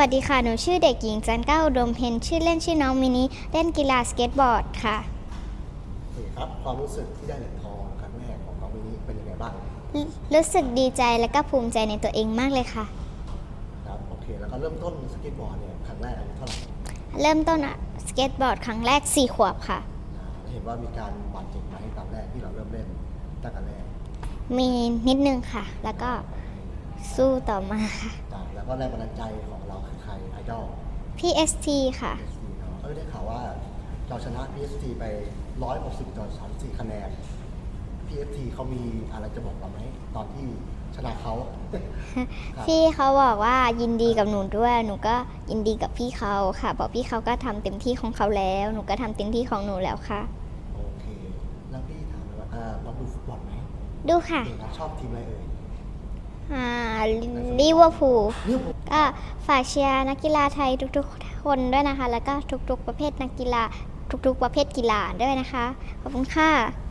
สวัสดีค่ะ หนูชื่อเด็กหญิงจันก้าอุดมเพนชื่อเล่นชื่อน้องมินิ เล่นกีฬาสเก็ตบอร์ดค่ะโอเคครับความรู้สึกที่ได้เหรียญทองครั้งแรกของน้องมินิเป็นยังไงบ้างรู้รู้สึกดีใจและก็ภูมิใจในตัวเองมากเลยค่ะ ครับโอเค แล้วก็เริ่มต้นสเก็ตบอร์ดเนี่ยครั้งแรกอายุเท่าไหร่ เริ่มต้นอะสเก็ตบอร์ดครั้งแรก 4 ขวบค่ะอ่าเห็นว่ามีการบาดเจ็บไหมตอนแรกที่เราเริ่มเล่นตั้งแต่แรก มีนิดนึงค่ะ แล้วก็สู้ต่อมาค่ะจ้ะ แล้วก็แรงบันดาลใจของเราคือใครไอดอล PST ค่ะ PST เนาะเออได้ข่าวว่าเราชนะ PST ไป 160ต่อ34คะแนน PST เขามีอะไรจะบอกเราไหมตอนที่ชนะเขา ครับ พี่เขาบอกว่ายินดีกับหนูด้วย หนูก็ยินดีกับพี่เขาค่ะเพราะพี่เขาก็ทำเต็มที่ของเขาแล้ว หนูก็ทำเต็มที่ของหนูแล้วค่ะ โอเค แล้วพี่ถามเลยว่าอ่าเราดูฟุตบอลไหมดูค่ะเก่งนะชอบทีมอะไรเอ่ย ลิเวอร์พูลก็ฝากเชียร์นักกีฬาไทยทุกๆ คนด้วยนะคะ แล้วก็ทุกๆ ประเภทนักกีฬาทุกๆ ประเภทกีฬาด้วยนะคะ ขอบคุณค่ะ